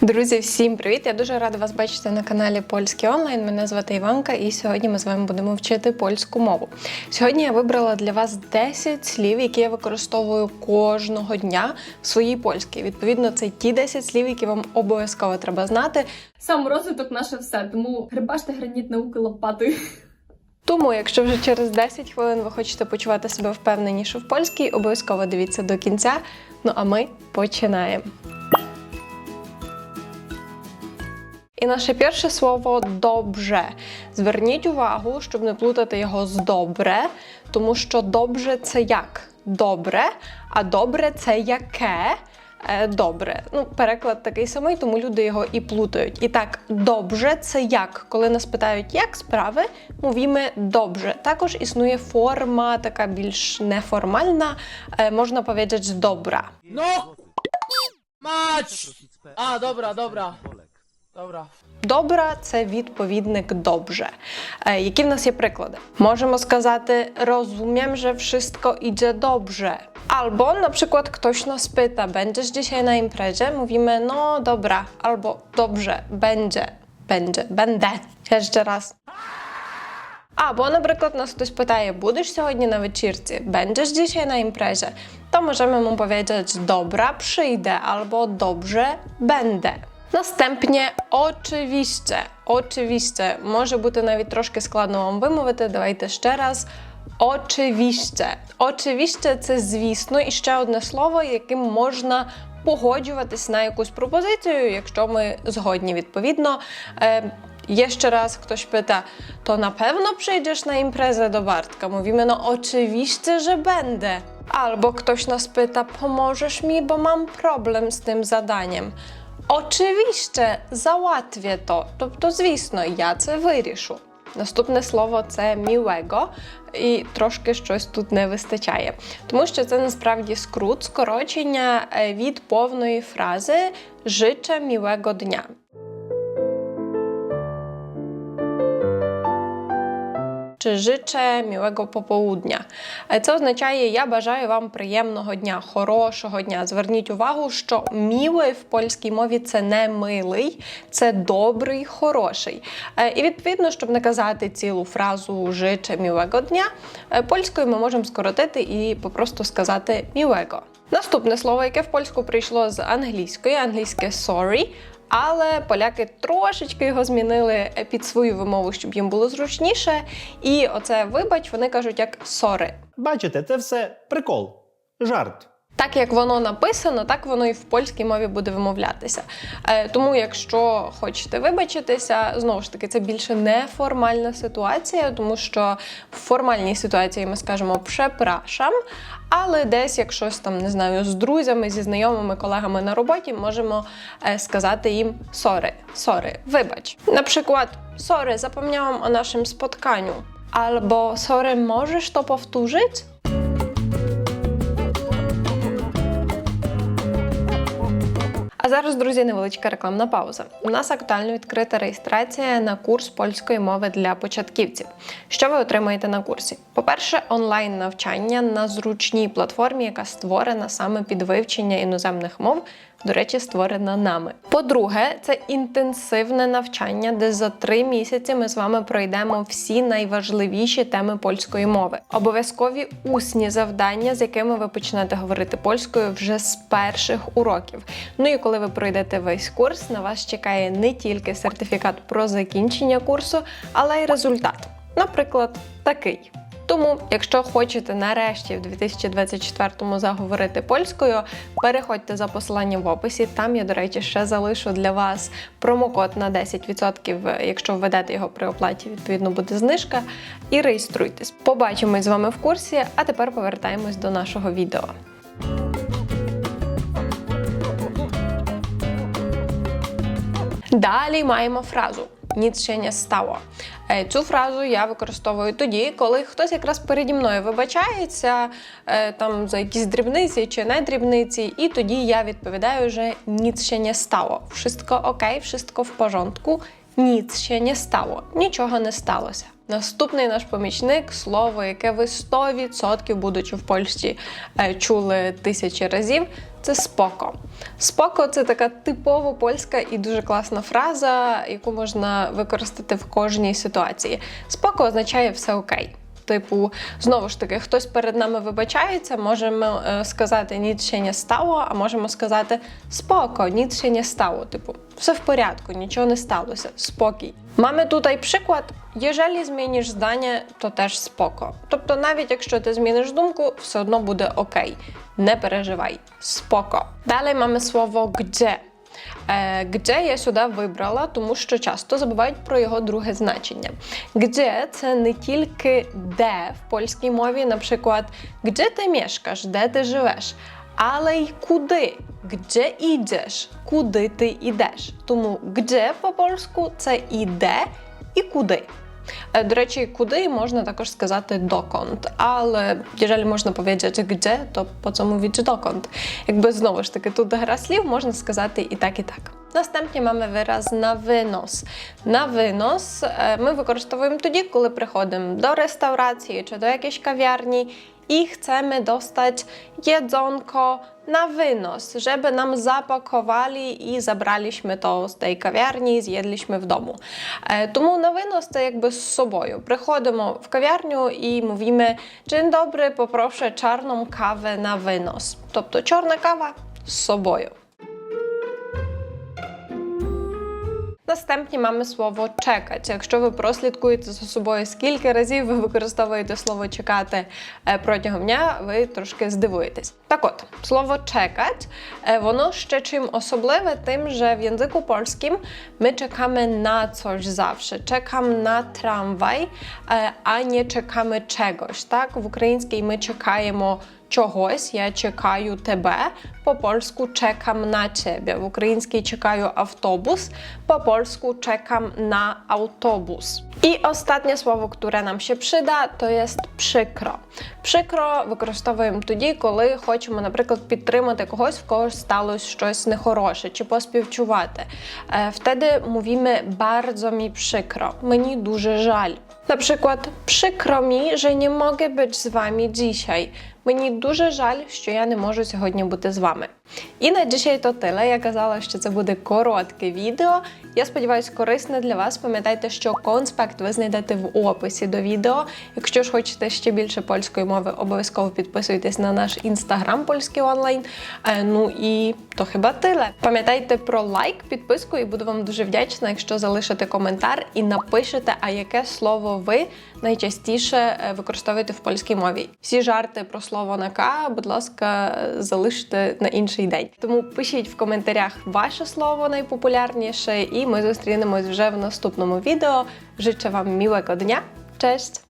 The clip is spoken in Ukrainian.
Друзі, всім привіт! Я дуже рада вас бачити на каналі Польський онлайн. Мене звати Іванка, і сьогодні ми з вами будемо вчити польську мову. Сьогодні я вибрала для вас 10 слів, які я використовую кожного дня в своїй польській. Відповідно, це ті 10 слів, які вам обов'язково треба знати. Саморозвиток наше все, тому грибаште граніт науки лопатою. Тому, якщо вже через 10 хвилин ви хочете почувати себе впевненіше в польській, обов'язково дивіться до кінця. Ну а ми починаємо. І наше перше слово добре. Зверніть увагу, щоб не плутати його з добре, тому що добре це як? Добре, а добре це яке? Е, Добре. Ну, переклад такий самий, тому люди його і плутають. І так, добре це як? Коли нас питають, як справи, мовімо добре. Також існує форма, така більш неформальна, е, можна powiedzieć добра. No! Mać! A, dobra, dobra. Dobra. Добра це відповідник добре. Е, які в нас є приклади? Можемо сказати розумiem, że wszystko idzie dobrze. Albo na przykład ktoś nas pyta, będziesz dzisiaj na imprezie? Mówimy no dobra, albo dobrze, będzie, będzie, będę. Jeszcze raz. Або, наприклад, нас хтось питає, будеш сьогодні на вечірці, będziesz dzisiaj na imprezie, to możemy mu powiedzieć dobra, przyjdę albo dobrze, będę. Настępnie oczywiście. Oczywiście. Може бути навіть трошки складно вам вимовити. Давайте ще раз. Oczywiście. Oczywiście – це звісно і ще одне слово, яким можна погоджуватись на якусь пропозицію, якщо ми згодні відповідно. Е, Jeszcze raz ktoś pyta, to na pewno przyjdziesz na imprezę do Bartka? Mówimy, no oczywiście, że będę. Albo ktoś nas pyta, pomożesz mi, bo mam problem z tym zadaniem. Oczywiście, załatwię to. Тобто, звісно, я це вирішу. Наступне слово це мілего, і трошки щось тут не вистачає, тому що це насправді скрут, скорочення е, від повної фрази Жича мілего dnia. Чи życzę miłego popołudnia. Це означає я бажаю вам приємного дня, хорошого дня. Зверніть увагу, що мілий в польській мові це не милий, це добрий, хороший. Е, І відповідно, щоб не казати цілу фразу życzę miłego дня, е, польською ми можемо скоротити і попросту сказати miłego. Наступне слово, яке в польську прийшло з англійської, англійське sorry. Але поляки трошечки його змінили під свою вимову, щоб їм було зручніше. І оце вибач, вони кажуть як сори. Бачите, це все прикол, жарт. Так як воно написано, так воно і в польській мові буде вимовлятися. Е, тому, якщо хочете вибачитися, знову ж таки, це більше неформальна ситуація, тому що в формальній ситуації ми скажемо «препрашам», але десь, як щось там не знаю, з друзями, зі знайомими, колегами на роботі, можемо е, сказати їм сори, сори, вибач. Наприклад, сори, запомniałam o naszym spotkaniu. Albo sorry, możesz to powtórzyć? Зараз, друзі, невеличка рекламна пауза. У нас актуально відкрита реєстрація на курс польської мови для початківців. Що ви отримаєте на курсі? По-перше, онлайн навчання на зручній платформі, яка створена саме під вивчення іноземних мов. До речі, створена нами. По-друге, це інтенсивне навчання, де за три місяці ми з вами пройдемо всі найважливіші теми польської мови. Обов'язкові усні завдання, з якими ви почнете говорити польською вже з перших уроків. Ну і коли ви пройдете весь курс, на вас чекає не тільки сертифікат про закінчення курсу, але й результат. Наприклад, такий. Тому, якщо хочете нарешті в 2024-му заговорити польською, переходьте за посиланням в описі. Там я, до речі, ще залишу для вас промокод на 10%, якщо введете його при оплаті, відповідно буде знижка. І реєструйтесь. Побачимось з вами в курсі, а тепер повертаємось до нашого відео. Далі маємо фразу. Ще не стало. Е, Цю фразу я використовую тоді, коли хтось якраз переді мною вибачається е, там за якісь дрібниці чи не дрібниці, і тоді я відповідаю вже ніц ще не стало. Wszystko окей, wszystko в порządku, ніц ще не стало, нічого не сталося. Наступний наш помічник слово, яке ви 100% будучи в Польщі е, чули тисячі разів, це споко. Споко це така типово польська і дуже класна фраза, яку можна використати в кожній ситуації. Споко означає все окей. Типу, знову ж таки, хтось перед нами вибачається, можемо е, сказати ще не стало, а можемо сказати споко, ще не стало. Типу, все в порядку, нічого не сталося, спокій. Mamy tutaj przykład. Jeżeli zmienisz zdanie, to też spoko. Тобто, навіть якщо ти зміниш думку, все одно буде окей. Не переживай, споко. Далі маємо слово gdzie. Е, Gdzie я сюди вибрала, тому що часто забувають про його друге значення. Gdzie – це не тільки де в польській мові, наприклад, gdzie ти мешкаєш, де ти живеш, але й куди. Gdzie іджеш, куди ти йдеш. Тому gdzie по польську це і де, і куди. Е, До речі, куди можна також сказати dokąd, але jeżeli можна powiedzieć gdzie, то по цьому mówić dokąd. Якби знову ж таки тут гра слів, можна сказати і так, і так. Наступні mamy вираз на винос. На винос е, ми використовуємо тоді, коли приходимо до реставрації чи до якоїсь кав'ярні i chcemy dostać jedzonko na wynos, żeby nam zapakowali i zabraliśmy to z tej kawiarni, zjedliśmy w domu. E, Тому на винос це якби з собою. Приходимо в кав'ярню і mówimy Dzień dobry, poproszę czarną kawę na wynos. Тобто чорна кава з собою. Настępnie mamy słowo czekać. Якщо ви прослідкуєте за собою, скільки разів ви використовуєте слово чекати е, протягом дня, ви трошки здивуєтесь. Так от, слово czekać, е, воно ще чим особливе, тим, że w języku polskim my czekamy na coś zawsze. Czekam na tramwaj, е, a nie czekamy czegoś. Так, в українській ми чекаємо чогось, я чекаю тебе. По польську czekam na ciebie. В українській чекаю автобус, по польsku czekam na autobus. I ostatnie słowo, które nam się przyda, to jest przykro. Przykro використовуємо тоді, коли хочемо, наприклад, підтримати когось, в когось сталося щось нехороше, чи поспівчувати. Wtedy mówimy bardzo mi przykro. Мені дуже жаль. Przykład, przykro mi, że nie mogę być z wami dzisiaj. Мені дуже жаль, що я не можу сьогодні бути з вами. І на dzisiaj то тиле. Я казала, що це буде коротке відео. Я сподіваюся, корисне для вас. Пам'ятайте, що конспект ви знайдете в описі до відео. Якщо ж хочете ще більше польської мови, обов'язково підписуйтесь на наш інстаграм польський онлайн. Е, Ну і то хіба тиле. Пам'ятайте про лайк, підписку, і буду вам дуже вдячна, якщо залишите коментар і напишете, а яке слово ви найчастіше е, використовуєте в польській мові. Всі жарти про слово на К, будь ласка, залиште на інший день. Тому пишіть в коментарях ваше слово найпопулярніше, і ми зустрінемось вже в наступному відео. Życzę Wam miłego dnia. Cześć!